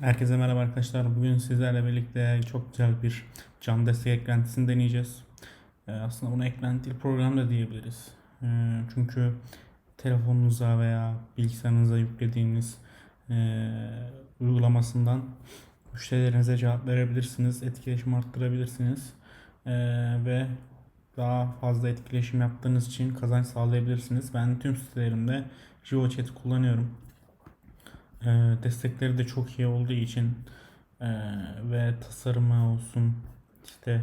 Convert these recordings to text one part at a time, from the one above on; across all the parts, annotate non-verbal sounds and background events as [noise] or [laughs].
Herkese merhaba arkadaşlar. Bugün sizlerle birlikte çok güzel bir cam destek eklentisini deneyeceğiz. Ee, aslında buna eklenti program da diyebiliriz. Ee, çünkü telefonunuza veya bilgisayarınıza yüklediğiniz e, uygulamasından müşterilerinize cevap verebilirsiniz, etkileşim arttırabilirsiniz Ee, ve daha fazla etkileşim yaptığınız için kazanç sağlayabilirsiniz. Ben tüm sitelerimde JioChat kullanıyorum. Ee, destekleri de çok iyi olduğu için ee, ve tasarımı olsun işte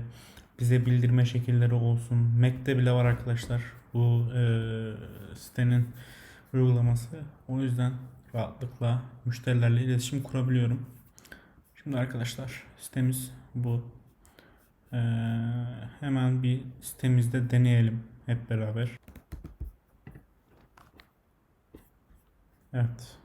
bize bildirme şekilleri olsun. Mac'te bile var arkadaşlar bu ee, sitenin uygulaması. O yüzden rahatlıkla müşterilerle iletişim kurabiliyorum. Şimdi arkadaşlar sitemiz bu. Ee, hemen bir sitemizde deneyelim hep beraber. Evet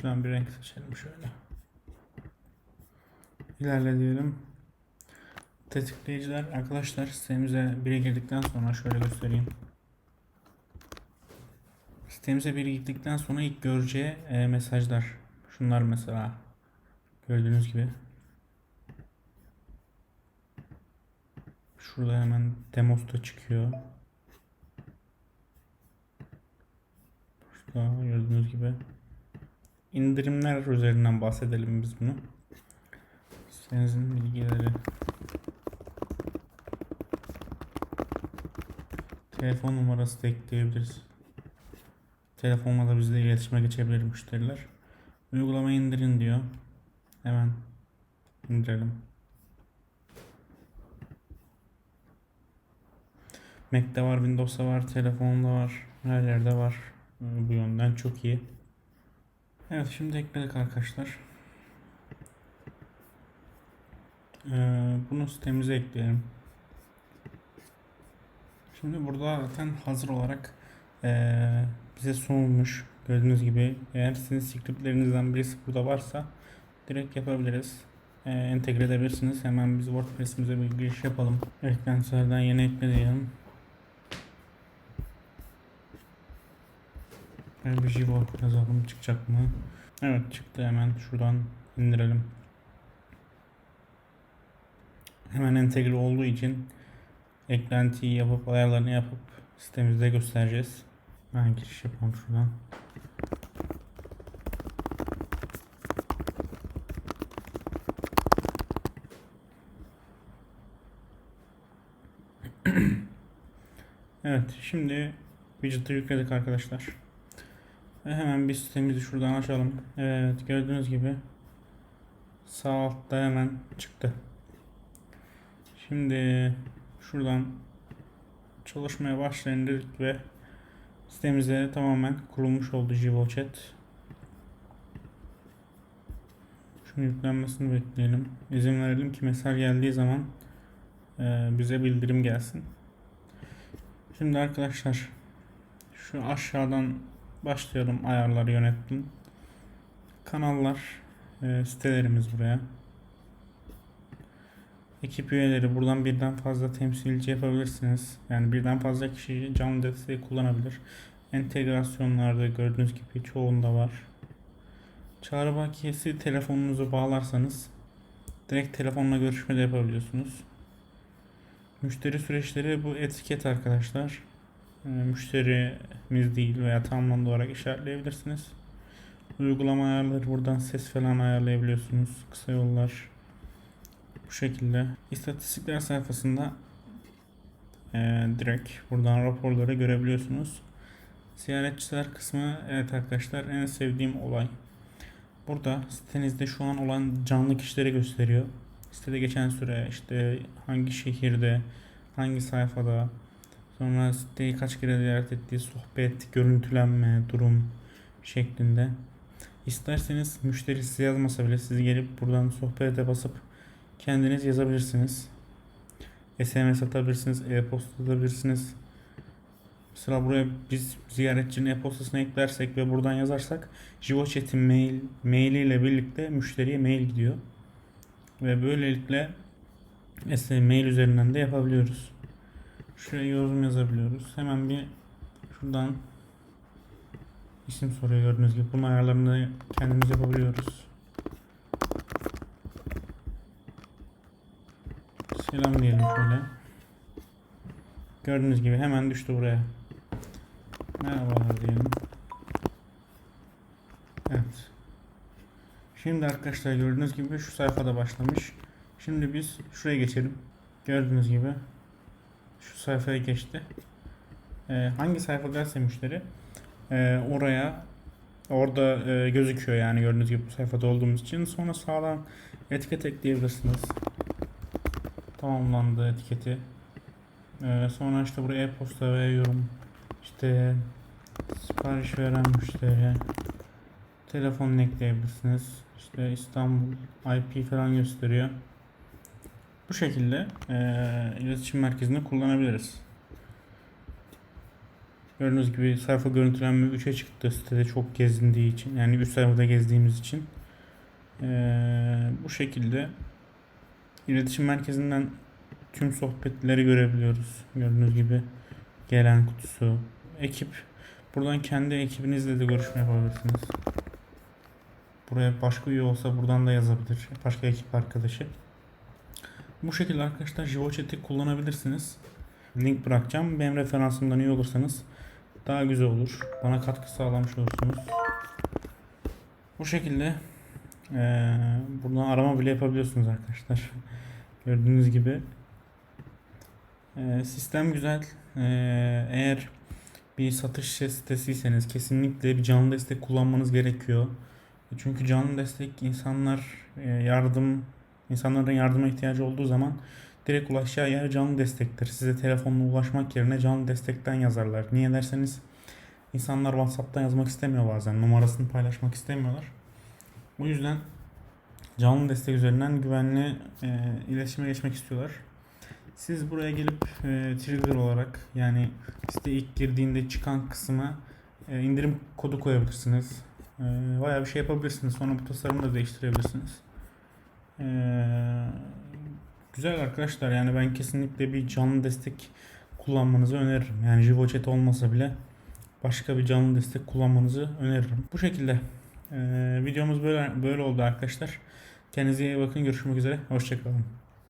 Şuradan bir renk seçelim şöyle. İlerle diyelim. Tetikleyiciler arkadaşlar sitemize biri girdikten sonra şöyle göstereyim. Sitemize biri girdikten sonra ilk göreceği e, mesajlar. Şunlar mesela. Gördüğünüz gibi. Şurada hemen demos da çıkıyor. Şurada gördüğünüz gibi indirimler üzerinden bahsedelim biz bunu. Sitemizin bilgileri. Telefon numarası da ekleyebiliriz. Telefonla da bizle iletişime geçebilir müşteriler. Uygulamayı indirin diyor. Hemen indirelim. Mac'te var, Windows'ta var, telefonda var, her yerde var. Bu yönden çok iyi. Evet şimdi ekledik arkadaşlar. Ee, bunu sitemize ekleyelim. Şimdi burada zaten hazır olarak ee, bize sunulmuş. Gördüğünüz gibi eğer sizin scriptlerinizden birisi burada varsa direkt yapabiliriz. Ee, entegre edebilirsiniz. Hemen biz WordPress'imize bir giriş yapalım. Eklentilerden yeni ekle diyelim. Ben bir Jivo yazalım çıkacak mı? Evet çıktı hemen şuradan indirelim. Hemen entegre olduğu için eklentiyi yapıp ayarlarını yapıp sitemizde göstereceğiz. Ben giriş yapalım şuradan. [clears throat] evet şimdi widget'ı yükledik arkadaşlar. Ve hemen bir sitemizi şuradan açalım. Evet gördüğünüz gibi sağ altta hemen çıktı. Şimdi şuradan çalışmaya başlayın dedik ve sitemize tamamen kurulmuş oldu JivoChat. Şunun yüklenmesini bekleyelim. İzin verelim ki mesaj geldiği zaman e, bize bildirim gelsin. Şimdi arkadaşlar şu aşağıdan başlayalım ayarları yönetim. Kanallar e, sitelerimiz buraya. Ekip üyeleri buradan birden fazla temsilci yapabilirsiniz. Yani birden fazla kişi canlı desteği kullanabilir. Entegrasyonlarda gördüğünüz gibi çoğunda var. Çağrı bakiyesi telefonunuzu bağlarsanız direkt telefonla görüşme de yapabiliyorsunuz. Müşteri süreçleri bu etiket arkadaşlar. E, müşterimiz değil veya tamamlandı olarak işaretleyebilirsiniz. Uygulama ayarları buradan ses falan ayarlayabiliyorsunuz. Kısa yollar bu şekilde. İstatistikler sayfasında e, direkt buradan raporları görebiliyorsunuz. Ziyaretçiler kısmı evet arkadaşlar en sevdiğim olay. Burada sitenizde şu an olan canlı kişileri gösteriyor. Sitede geçen süre işte hangi şehirde, hangi sayfada, Sonra siteyi kaç kere ziyaret ettiği sohbet, görüntülenme, durum şeklinde. İsterseniz müşteri size yazmasa bile siz gelip buradan sohbete basıp kendiniz yazabilirsiniz. SMS atabilirsiniz, e-posta atabilirsiniz. Mesela buraya biz ziyaretçinin e-postasını eklersek ve buradan yazarsak JivoChat'in mail, mailiyle birlikte müşteriye mail gidiyor. Ve böylelikle mail üzerinden de yapabiliyoruz. Şuraya yorum yazabiliyoruz. Hemen bir Şuradan isim soruyor gördüğünüz gibi. Bunun ayarlarını kendimiz yapabiliyoruz. Selam diyelim şöyle. Gördüğünüz gibi hemen düştü buraya. Merhabalar diyelim. Evet. Şimdi arkadaşlar gördüğünüz gibi şu sayfada başlamış. Şimdi biz şuraya geçelim. Gördüğünüz gibi şu sayfaya geçti. Ee, hangi sayfa derse müşteri ee, oraya orada e, gözüküyor yani gördüğünüz gibi bu sayfada olduğumuz için. Sonra sağdan etiket ekleyebilirsiniz. Tamamlandı etiketi. Ee, sonra işte buraya e-posta ve yorum işte sipariş veren müşteri telefonunu ekleyebilirsiniz. İşte İstanbul IP falan gösteriyor. Bu şekilde eee, iletişim merkezini kullanabiliriz. Gördüğünüz gibi sayfa görüntülenme 3'e çıktı sitede çok gezindiği için. Yani 3 sayfada gezdiğimiz için. Eee, bu şekilde iletişim merkezinden tüm sohbetleri görebiliyoruz. Gördüğünüz gibi gelen kutusu, ekip. Buradan kendi ekibinizle de görüşme yapabilirsiniz. Buraya başka üye olsa buradan da yazabilir. Başka ekip arkadaşı. Bu şekilde arkadaşlar JivoChat'i kullanabilirsiniz. Link bırakacağım. Benim referansımdan üye olursanız daha güzel olur. Bana katkı sağlamış olursunuz. Bu şekilde eee buradan arama bile yapabiliyorsunuz arkadaşlar. [laughs] Gördüğünüz gibi. Eee, sistem güzel. Eee, eğer bir satış sitesiyseniz kesinlikle bir canlı destek kullanmanız gerekiyor. Çünkü canlı destek insanlar e, yardım insanların yardıma ihtiyacı olduğu zaman direkt ulaşacağı yer canlı destektir. Size telefonla ulaşmak yerine canlı destekten yazarlar. Niye derseniz insanlar WhatsApp'tan yazmak istemiyor bazen. Numarasını paylaşmak istemiyorlar. Bu yüzden canlı destek üzerinden güvenli e, iletişime geçmek istiyorlar. Siz buraya gelip e, trigger olarak yani site ilk girdiğinde çıkan kısma e, indirim kodu koyabilirsiniz. E, bayağı bir şey yapabilirsiniz. Sonra bu tasarımı da değiştirebilirsiniz. E, güzel arkadaşlar yani ben kesinlikle bir canlı destek kullanmanızı öneririm. Yani JivoChat olmasa bile başka bir canlı destek kullanmanızı öneririm. Bu şekilde e, videomuz böyle böyle oldu arkadaşlar. Kendinize iyi bakın. Görüşmek üzere. Hoşçakalın.